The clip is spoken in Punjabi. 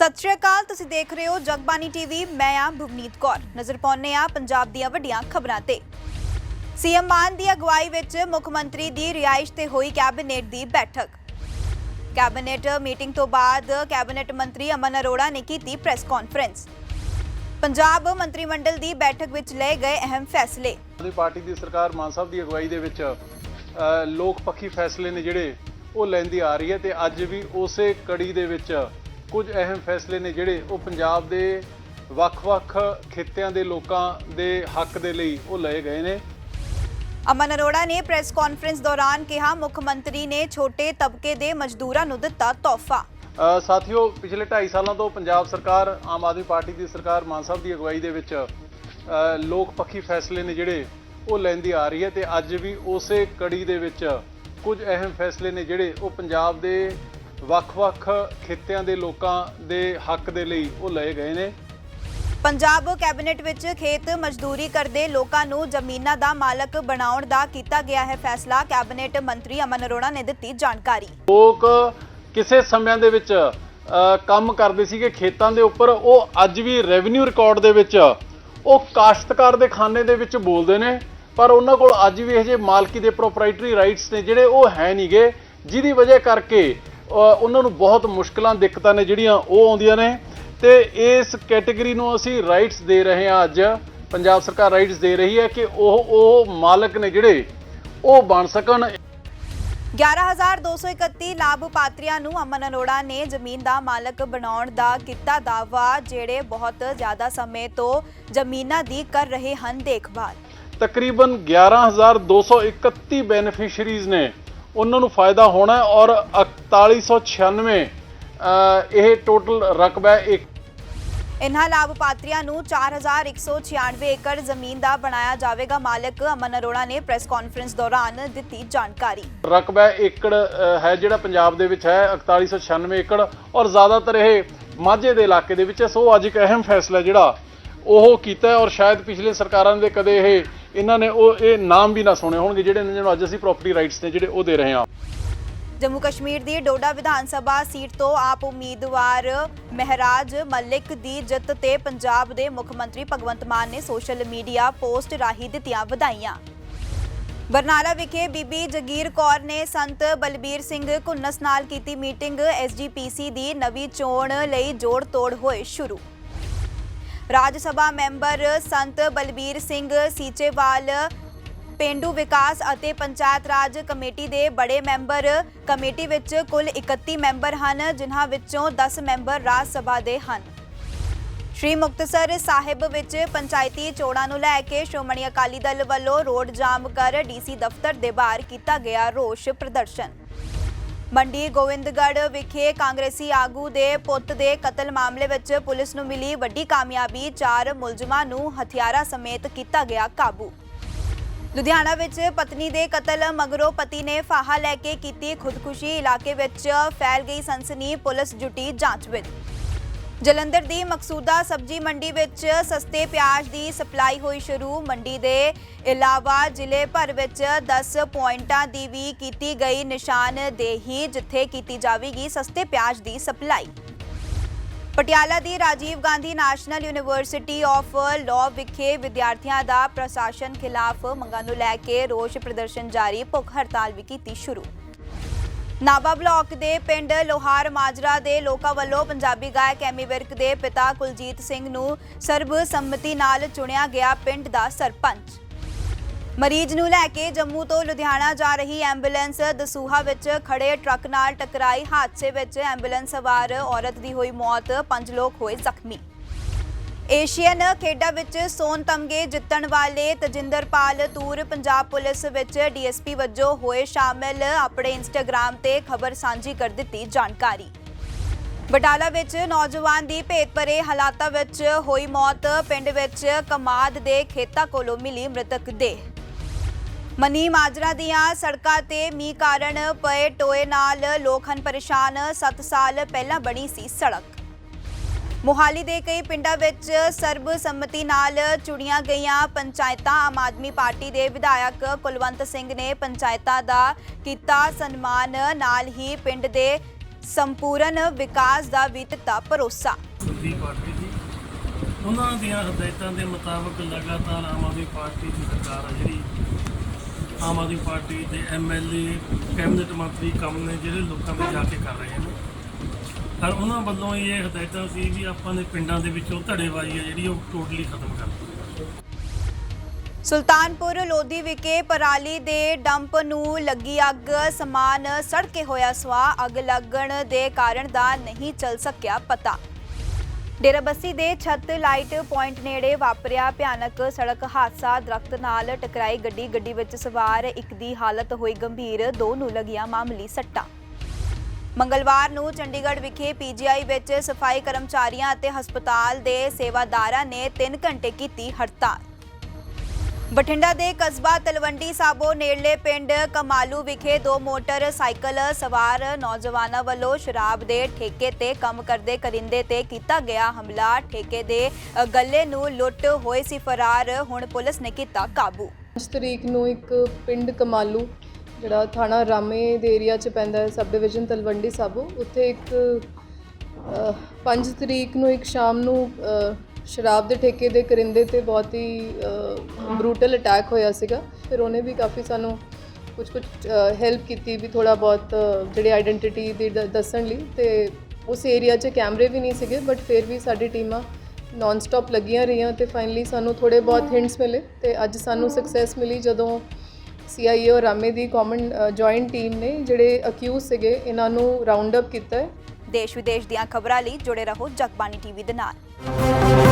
ਸਤਿ ਸ਼੍ਰੀ ਅਕਾਲ, ਤੁਸੀਂ ਦੇਖ ਰਹੇ ਹੋ ਜਗਬਾਨੀ ਟੀਵੀ, ਮੈਂ ਆ ਭਵਨੀਤ ਕੌਰ। ਨਜ਼ਰ ਪਾਉਂਦੇ ਆ ਪੰਜਾਬ ਦੀਆਂ ਵੱਡੀਆਂ ਖਬਰਾਂ ਤੇ। ਸੀਐਮ ਮਾਨ ਦੀ ਅਗਵਾਈ ਵਿੱਚ ਮੁੱਖ ਮੰਤਰੀ ਦੀ ਰਿਹਾਇਸ਼ ਤੇ ਹੋਈ ਕੈਬਨਿਟ ਦੀ ਬੈਠਕ। ਕੈਬਨਿਟ ਮੀਟਿੰਗ ਤੋਂ ਬਾਅਦ ਕੈਬਨਿਟ ਮੰਤਰੀ ਅਮਨ ਅਰੋੜਾ ਨੇ ਕੀਤੀ ਪ੍ਰੈਸ ਕਾਨਫਰੰਸ। ਪੰਜਾਬ ਮੰਤਰੀ ਮੰਡਲ ਦੀ ਬੈਠਕ ਵਿੱਚ ਲਏ ਗਏ ਅਹਿਮ ਫੈਸਲੇ। ਦੀ ਪਾਰਟੀ ਦੀ ਸਰਕਾਰ ਮਾਨ ਸਾਹਿਬ ਦੀ ਅਗਵਾਈ ਦੇ ਵਿੱਚ ਲੋਕ ਪੱਖੀ ਫੈਸਲੇ ਨੇ ਜਿਹੜੇ ਉਹ ਲੈਂਦੀ ਆ ਰਹੀ ਹੈ ਤੇ ਅੱਜ ਵੀ ਉਸੇ ਕੜੀ ਦੇ ਵਿੱਚ ਕੁਝ ਅਹਿਮ ਫੈਸਲੇ ਨੇ ਜਿਹੜੇ ਉਹ ਪੰਜਾਬ ਦੇ ਵੱਖ-ਵੱਖ ਖਿੱਤਿਆਂ ਦੇ ਲੋਕਾਂ ਦੇ ਹੱਕ ਦੇ ਲਈ ਉਹ ਲਏ ਗਏ ਨੇ। ਅਮਨ ਅਰੋੜਾ ਨੇ ਪ੍ਰੈਸ ਕਾਨਫਰੰਸ ਦੌਰਾਨ ਕਿਹਾ ਮੁੱਖ ਮੰਤਰੀ ਨੇ ਛੋਟੇ ਤਬਕੇ ਦੇ ਮਜ਼ਦੂਰਾਂ ਨੂੰ ਦਿੱਤਾ ਤੋਹਫਾ। ਸਾਥੀਓ ਪਿਛਲੇ 2.5 ਸਾਲਾਂ ਤੋਂ ਪੰਜਾਬ ਸਰਕਾਰ ਆਮ ਆਦਮੀ ਪਾਰਟੀ ਦੀ ਸਰਕਾਰ ਮਾਨ ਸਾਹਿਬ ਦੀ ਅਗਵਾਈ ਦੇ ਵਿੱਚ ਲੋਕ ਪੱਖੀ ਫੈਸਲੇ ਨੇ ਜਿਹੜੇ ਉਹ ਲੈਂਦੀ ਆ ਰਹੀ ਹੈ ਤੇ ਅੱਜ ਵੀ ਉਸੇ ਕੜੀ ਦੇ ਵਿੱਚ ਕੁਝ ਅਹਿਮ ਫੈਸਲੇ ਨੇ ਜਿਹੜੇ ਉਹ ਪੰਜਾਬ ਦੇ ਵੱਖ-ਵੱਖ ਖਿੱਤਿਆਂ ਦੇ ਲੋਕਾਂ ਦੇ ਹੱਕ ਦੇ ਲਈ ਉਹ ਲਏ ਗਏ ਨੇ। ਪੰਜਾਬ ਕੈਬਨਿਟ ਵਿੱਚ ਖੇਤ ਮਜ਼ਦੂਰੀ ਕਰਦੇ ਲੋਕਾਂ ਨੂੰ ਜ਼ਮੀਨਾਂ ਦਾ ਮਾਲਕ ਬਣਾਉਣ ਦਾ ਕੀਤਾ ਗਿਆ ਹੈ ਫੈਸਲਾ। ਕੈਬਨਿਟ ਮੰਤਰੀ ਅਮਨ ਅਰੋੜਾ ਨੇ ਦਿੱਤੀ ਜਾਣਕਾਰੀ। ਲੋਕ ਕਿਸੇ ਸਮਿਆਂ ਦੇ ਵਿੱਚ ਕੰਮ ਕਰਦੇ ਸੀਗੇ ਖੇਤਾਂ ਦੇ ਉੱਪਰ। ਉਹ ਅੱਜ ਵੀ ਰੈਵਨਿਊ ਰਿਕਾਰਡ ਦੇ ਵਿੱਚ ਉਹ ਕਾਸ਼ਤਕਾਰ ਦੇ ਖਾਨੇ ਦੇ ਵਿੱਚ ਬੋਲਦੇ ਨੇ। ਪਰ ਉਹਨਾਂ ਕੋਲ ਅੱਜ ਵੀ ਇਹ ਜੇ ਮਾਲਕੀ ਦੇ ਪ੍ਰੋਪਰਾਈਟਰੀ ਰਾਈਟਸ ਨੇ ਜਿਹੜੇ ਉਹ ਹੈ ਨਹੀਂਗੇ ਜਿਹਦੀ ਵਜ੍ਹਾ ਕਰਕੇ ਉਹਨਾਂ ਨੂੰ ਬਹੁਤ ਮੁਸ਼ਕਲਾਂ ਦਿੱਕਤਾਂ ਨੇ ਜਿਹੜੀਆਂ ਉਹ ਆਉਂਦੀਆਂ ਨੇ। ਤੇ ਇਸ ਕੈਟਾਗਰੀ ਨੂੰ ਅਸੀਂ ਰਾਈਟਸ ਦੇ ਰਹੇ ਹਾਂ ਅੱਜ। ਪੰਜਾਬ ਸਰਕਾਰ ਰਾਈਟਸ ਦੇ ਰਹੀ ਹੈ ਕਿ ਉਹ ਉਹ ਮਾਲਕ ਨੇ ਜਿਹੜੇ ਉਹ ਬਣ ਸਕਣ। 11231 ਲਾਭਪਾਤਰੀਆਂ ਨੂੰ ਅਮਨ ਅਰੋੜਾ ਨੇ ਜ਼ਮੀਨ ਦਾ ਮਾਲਕ ਬਣਾਉਣ ਦਾ ਕੀਤਾ ਦਾਅਵਾ ਜਿਹੜੇ ਬਹੁਤ ਜ਼ਿਆਦਾ ਸਮੇਂ ਤੋਂ ਜ਼ਮੀਨਾਂ ਦੀ ਕਰ ਰਹੇ ਹਨ ਦੇਖਭਾਲ। ਤਕਰੀਬਨ 11231 ਬੈਨੀਫੀਸ਼ੀਅਰੀਜ਼ ਨੇ ਉਹਨਾਂ ਨੂੰ ਫਾਇਦਾ ਹੋਣਾ ਹੈ ਔਰ 4196 ਅਹ, ਇਹ ਟੋਟਲ ਰਕਬਾ ਇੱਕ। ਇਨ੍ਹਾਂ ਲਾਭਪਾਤਰੀਆਂ ਨੂੰ 4196 ਏਕੜ ਜ਼ਮੀਨ ਦਾ ਬਣਾਇਆ ਜਾਵੇਗਾ। ਮਾਲਕ ਅਮਨ ਅਰੋੜਾ ਨੇ ਪ੍ਰੈਸ ਕਾਨਫਰੰਸ ਦੌਰਾਨ ਦਿੱਤੀ ਜਾਣਕਾਰੀ। ਰਕਬਾ ਏਕੜ ਹੈ ਜਿਹੜਾ ਪੰਜਾਬ ਦੇ ਵਿੱਚ ਹੈ 4196 ਏਕੜ। ਔਰ ਜ਼ਿਆਦਾਤਰ ਇਹ ਮਾਝੇ ਦੇ ਇਲਾਕੇ ਦੇ ਵਿੱਚ ਹੈ। ਸੋ ਅੱਜ ਇੱਕ ਅਹਿਮ ਫੈਸਲਾ ਜਿਹੜਾ ਉਹ ਕੀਤਾ ਔਰ ਸ਼ਾਇਦ ਪਿਛਲੇ ਸਰਕਾਰਾਂ ਦੇ ਕਦੇ ਇਹ, ਇਹਨਾਂ ਨੇ ਉਹ, ਇਹ ਨਾਮ ਵੀ ਨਾ ਸੁਣੇ ਹੋਣਗੇ ਜਿਹੜੇ ਇਹਨਾਂ ਨੂੰ ਅੱਜ ਅਸੀਂ ਪ੍ਰੋਪਰਟੀ ਰਾਈਟਸ ਨੇ, ਜਿਹੜੇ ਉਹ ਦੇ ਰਹੇ ਹਾਂ। ਜੰਮੂ ਕਸ਼ਮੀਰ ਦੀ ਡੋਡਾ ਵਿਧਾਨ ਸਭਾ ਸੀਟ ਤੋਂ ਆਪ ਉਮੀਦਵਾਰ ਮਹਿਰਾਜ ਮਲਿਕ ਦੀ ਜਿੱਤ ਤੇ ਪੰਜਾਬ ਦੇ ਮੁੱਖ ਮੰਤਰੀ ਭਗਵੰਤ ਮਾਨ ਨੇ ਸੋਸ਼ਲ ਮੀਡੀਆ ਪੋਸਟ ਰਾਹੀਂ ਦਿੱਤੀਆਂ ਵਧਾਈਆਂ। ਬਰਨਾਲਾ ਵਿਖੇ ਬੀਬੀ ਜਗੀਰ ਕੌਰ ਨੇ ਸੰਤ ਬਲਬੀਰ ਸਿੰਘ ਘੁੰਨਸ ਨਾਲ ਕੀਤੀ ਮੀਟਿੰਗ ਐਸਜੀਪੀਸੀ ਦੀ ਨਵੀਂ ਚੋਣ ਲਈ ਜੋੜ ਤੋੜ ਹੋਏ ਸ਼ੁਰੂ। ਰਾਜ ਸਭਾ ਮੈਂਬਰ ਸੰਤ ਬਲਬੀਰ ਸਿੰਘ ਸੀਚੇਵਾਲ, ਪੇਂਡੂ ਵਿਕਾਸ ਅਤੇ ਪੰਚਾਇਤ ਰਾਜ ਕਮੇਟੀ ਦੇ ਬੜੇ ਮੈਂਬਰ ਕਮੇਟੀ ਵਿੱਚ ਕੁੱਲ 31 ਮੈਂਬਰ ਹਨ, ਜਿਨ੍ਹਾਂ ਵਿੱਚੋਂ 10 ਮੈਂਬਰ ਰਾਜ ਸਭਾ ਦੇ ਹਨ। ਸ਼੍ਰੀ ਮੁਕਤਸਰ ਸਾਹਿਬ ਵਿੱਚ ਪੰਚਾਇਤੀ ਚੋਣਾਂ ਨੂੰ ਲੈ ਕੇ ਸ਼੍ਰੋਮਣੀ ਅਕਾਲੀ ਦਲ ਵੱਲੋਂ ਰੋਡ ਜਾਮ ਕਰ ਡੀਸੀ ਦਫ਼ਤਰ ਦੇ ਬਾਹਰ ਕੀਤਾ ਗਿਆ ਰੋਸ ਪ੍ਰਦਰਸ਼ਨ। ਮੰਡੀ ਗੋਵਿੰਦਗੜ੍ਹ ਵਿਖੇ ਕਾਂਗਰਸੀ ਆਗੂ ਦੇ ਪੁੱਤ ਦੇ ਕਤਲ ਮਾਮਲੇ ਵਿੱਚ ਪੁਲਿਸ ਨੂੰ ਮਿਲੀ ਵੱਡੀ ਕਾਮਯਾਬੀ, ਚਾਰ ਮੁਲਜ਼ਮਾਂ ਨੂੰ ਹਥਿਆਰਾਂ ਸਮੇਤ ਕੀਤਾ ਗਿਆ ਕਾਬੂ। ਲੁਧਿਆਣਾ ਵਿੱਚ ਪਤਨੀ ਦੇ ਕਤਲ ਮਗਰੋਂ ਪਤੀ ਨੇ ਫਾਹਾ ਲੈ ਕੇ ਕੀਤੀ ਖੁਦਕੁਸ਼ੀ। ਇਲਾਕੇ ਵਿੱਚ ਫੈਲ ਗਈ ਸਨਸਨੀ, ਪੁਲਿਸ ਜੁਟੀ ਜਾਂਚ ਵਿੱਚ ਜਲੰਧਰ ਦੀ ਮਕਸੂਦਾ ਸਬਜ਼ੀ ਮੰਡੀ ਵਿੱਚ ਸਸਤੇ ਪਿਆਜ਼ ਦੀ ਸਪਲਾਈ ਹੋਈ ਸ਼ੁਰੂ। ਮੰਡੀ ਦੇ ਇਲਾਵਾ ਜ਼ਿਲ੍ਹੇ ਭਰ ਵਿੱਚ 10 ਪੁਆਇੰਟਾਂ ਦੀ ਵੀ ਕੀਤੀ ਗਈ ਨਿਸ਼ਾਨਦੇਹੀ, ਜਿੱਥੇ ਕੀਤੀ ਜਾਵੇਗੀ ਸਸਤੇ ਪਿਆਜ਼ ਦੀ supply. Patiala the Rajiv Gandhi national university of law ਵਿਖੇ ਵਿਦਿਆਰਥੀਆਂ ਦਾ ਪ੍ਰਸ਼ਾਸਨ ਖਿਲਾਫ ਮੰਗਾਂ ਨੂੰ ਲੈ ਕੇ ਰੋਸ ਪ੍ਰਦਰਸ਼ਨ ਜਾਰੀ, ਭੁੱਖ ਹੜਤਾਲ ਵੀ ਕੀਤੀ ਸ਼ੁਰੂ। ਨਾਬਾ ਬਲਾਕ ਦੇ ਪਿੰਡ ਲੋਹਾਰ ਮਾਜਰਾ ਦੇ ਲੋਕਾਂ ਵੱਲੋਂ ਪੰਜਾਬੀ ਗਾਇਕ ਐਮੀ ਵਿਰਕ ਦੇ ਪਿਤਾ ਕੁਲਜੀਤ ਸਿੰਘ ਨੂੰ ਸਰਬ ਸੰਮਤੀ ਨਾਲ ਚੁਣਿਆ ਗਿਆ ਪਿੰਡ ਦਾ ਸਰਪੰਚ। ਮਰੀਜ਼ ਨੂੰ ਲੈ ਕੇ ਜੰਮੂ ਤੋਂ ਲੁਧਿਆਣਾ ਜਾ ਰਹੀ ਐਂਬੂਲੈਂਸ ਦਸੂਹਾ ਵਿੱਚ ਖੜੇ ਟਰੱਕ ਨਾਲ ਟਕਰਾਈ ਹਾਦਸੇ ਵਿੱਚ ਐਂਬੂਲੈਂਸ ਸਵਾਰ ਔਰਤ ਦੀ ਹੋਈ ਮੌਤ, ਪੰਜ ਲੋਕ ਹੋਏ ਜ਼ਖਮੀ। ਏਸ਼ੀਅਨ ਖੇਡਾਂ ਵਿੱਚ ਸੋਨ ਤਮਗੇ ਜਿੱਤਣ ਵਾਲੇ ਤਜਿੰਦਰਪਾਲ ਤੂਰ ਪੰਜਾਬ ਪੁਲਿਸ ਵਿੱਚ ਡੀਐਸਪੀ ਵਜੋਂ ਹੋਏ ਸ਼ਾਮਿਲ, ਆਪਣੇ ਇੰਸਟਾਗ੍ਰam ਤੇ ਖਬਰ ਸਾਂਝੀ ਕਰ ਦਿੱਤੀ ਜਾਣਕਾਰੀ। ਬਟਾਲਾ ਵਿੱਚ ਨੌਜਵਾਨ ਦੀ ਭੇਤਭਰੇ ਹਾਲਾਤਾਂ ਵਿੱਚ ਹੋਈ ਮੌਤ, ਪਿੰਡ ਵਿੱਚ ਕਮਾਦ ਦੇ ਖੇਤਾਂ ਕੋਲੋਂ ਮਿਲੀ ਮ੍ਰਿਤਕ ਦੇਹ। ਮਨੀ ਮਾਜਰਾ ਦੀਆਂ ਸੜਕਾਂ ਤੇ ਮੀਂਹ ਕਾਰਨ ਪਏ ਟੋਏ ਨਾਲ ਲੋਕ ਹਨ ਪਰੇਸ਼ਾਨ 7 ਸਾਲ ਪਹਿਲਾਂ ਬਣੀ ਸੀ ਸੜਕ। ਮੋਹਾਲੀ ਦੇ ਕਈ ਪਿੰਡਾਂ ਵਿੱਚ ਸਰਬ ਸੰਮਤੀ ਨਾਲ ਚੁਣੀਆਂ ਗਈਆਂ ਪੰਚਾਇਤਾਂ, ਆਮ ਆਦਮੀ ਪਾਰਟੀ ਦੇ ਵਿਧਾਇਕ ਕੁਲਵੰਤ ਸਿੰਘ ਨੇ ਪੰਚਾਇਤਾਂ ਦਾ ਕੀਤਾ ਸਨਮਾਨ। ਨਾਲ ਹੀ ਪਿੰਡ ਦੇ ਸੰਪੂਰਨ ਵਿਕਾਸ ਦਾ ਵੀ ਦਿੱਤਾ ਭਰੋਸਾ। ਸੁਖਬੀਰ ਪਾਰਟੀ ਦੀ ਉਹਨਾਂ ਦੀਆਂ ਹਦਾਇਤਾਂ ਦੇ ਮੁਤਾਬਕ ਲਗਾਤਾਰ ਆਮ ਆਦਮੀ ਪਾਰਟੀ ਦੀ ਸਰਕਾਰ ਆ ਜਿਹੜੀ, ਆਮ ਆਦਮੀ ਪਾਰਟੀ ਦੇ ਐਮਐਲਏ ਕੈਬਨਿਟ ਮੰਤਰੀ ਕੰਮ ਨੇ ਜਿਹੜੇ ਲੋਕਾਂ ਦੇ ਜਾ ਕੇ ਕਰ ਰਹੇ ਨੇ। ਪਰ ਉਹਨਾਂ ਵੱਲੋਂ ਇਹ ਹਦਾਇਤਾਂ ਸੀ ਵੀ ਆਪਾਂ ਨੇ ਪਿੰਡਾਂ ਦੇ ਵਿੱਚੋਂ ਧੜੇਵਾਈ ਆ ਜਿਹੜੀ ਉਹ ਟੋਟਲੀ ਖਤਮ ਕਰ ਦਿੱਤੀ ਸੁਲਤਾਨਪੁਰ ਲੋਧੀ ਵਿਖੇ ਪਰਾਲੀ ਦੇ ਡੰਪ ਨੂੰ ਲੱਗੀ ਅੱਗ, ਸਮਾਨ ਸੜ ਕੇ ਹੋਇਆ ਸਵਾ ਅੱਗ ਲੱਗਣ ਦੇ ਕਾਰਨ ਦਾ ਨਹੀਂ ਚੱਲ ਸਕਿਆ ਪਤਾ। ਡੇਰਾਬੱਸੀ ਦੇ ਛੱਤ ਲਾਈਟ ਪੁਆਇੰਟ ਨੇੜੇ ਵਾਪਰਿਆ ਭਿਆਨਕ ਸੜਕ ਹਾਦਸਾ, ਦਰਖਤ ਨਾਲ ਟਕਰਾਈ ਗੱਡੀ ਗੱਡੀ ਵਿੱਚ ਸਵਾਰ ਇੱਕ ਦੀ ਹਾਲਤ ਹੋਈ ਗੰਭੀਰ, ਦੋ ਨੂੰ ਲੱਗੀਆਂ ਮਾਮੂਲੀ ਸੱਟਾਂ। ਮੰਗਲਵਾਰ ਨੂੰ ਚੰਡੀਗੜ੍ਹ ਵਿਖੇ ਪੀਜੀਆਈ ਵਿੱਚ ਸਫ਼ਾਈ ਕਰਮਚਾਰੀਆਂ ਅਤੇ ਹਸਪਤਾਲ ਦੇ ਸੇਵਾਦਾਰਾਂ ਨੇ 3 ਘੰਟੇ ਕੀਤੀ ਹੜਤਾਲ। ਬਠਿੰਡਾ ਦੇ ਕਸਬਾ ਤਲਵੰਡੀ ਸਾਬੋ ਨੇੜਲੇ ਪਿੰਡ ਕਮਾਲੂ ਵਿਖੇ ਦੋ ਮੋਟਰਸਾਈਕਲ ਸਵਾਰ ਨੌਜਵਾਨਾਂ ਵੱਲੋਂ ਸ਼ਰਾਬ ਦੇ ਠੇਕੇ ਤੇ ਕੰਮ ਕਰਦੇ ਕਰਿੰਦੇ ਤੇ ਕੀਤਾ ਗਿਆ ਹਮਲਾ। ਠੇਕੇ ਦੇ ਗੱਲੇ ਨੂੰ ਲੁੱਟ ਹੋਏ ਸੀ ਫਰਾਰ, ਹੁਣ ਪੁਲਿਸ ਨੇ ਕੀਤਾ ਕਾਬੂ। 5 ਤਰੀਕ ਨੂੰ ਇੱਕ ਪਿੰਡ ਕਮਾਲੂ ਜਿਹੜਾ ਥਾਣਾ ਰਾਮੇ ਦੇ ਏਰੀਆ 'ਚ ਪੈਂਦਾ ਹੈ ਸਬ ਡਿਵੀਜ਼ਨ ਤਲਵੰਡੀ ਸਾਬੋ, ਉੱਥੇ ਇੱਕ 5 ਤਰੀਕ ਨੂੰ ਇੱਕ ਸ਼ਾਮ ਨੂੰ ਸ਼ਰਾਬ ਦੇ ਠੇਕੇ ਦੇ ਕਰਿੰਦੇ ਤੇ ਬਹੁਤ ਹੀ ਬਰੂਟਲ ਅਟੈਕ ਹੋਇਆ ਸੀਗਾ। ਫਿਰ ਉਹਨੇ ਵੀ ਕਾਫੀ ਸਾਨੂੰ ਕੁਝ ਕੁਝ ਹੈਲਪ ਕੀਤੀ ਵੀ ਥੋੜਾ ਬਹੁਤ ਜਿਹੜੇ ਆਇਡੈਂਟੀਟੀ ਦੀ ਦ- ਦੱਸਣ ਲਈ ਤੇ ਉਸ ਏਰੀਆ 'ਚ ਕੈਮਰੇ ਵੀ ਨਹੀਂ ਸੀਗੇ ਬਟ ਫਿਰ ਵੀ ਸਾਡੀ ਟੀਮਾਂ ਨਾਨ ਸਟਾਪ ਲੱਗੀਆਂ ਰਹੀਆਂ ਤੇ ਫਾਈਨਲੀ ਸਾਨੂੰ ਥੋੜੇ ਬਹੁਤ ਹਿੰਟਸ ਮਿਲੇ ਤੇ ਅੱਜ ਸਾਨੂੰ ਸਕਸੈਸ ਮਿਲੀ ਜਦੋਂ ਸੀਆਈਏ ਔਰ ਰਾਮੇ ਦੀ ਕਾਮਨ ਜੁਆਇੰਟ ਟੀਮ ਨੇ ਜਿਹੜੇ ਅਕਿਊਜ਼ ਸੀਗੇ, ਇਹਨਾਂ ਨੂੰ ਰਾਉਂਡ ਅਪ ਕੀਤਾ ਹੈ। ਦੇਸ਼ ਵਿਦੇਸ਼ ਦੀਆਂ ਖਬਰਾਂ ਲਈ ਜੁੜੇ ਰਹੋ ਜਗਬਾਣੀ ਟੀਵੀ ਦੇ ਨਾਲ।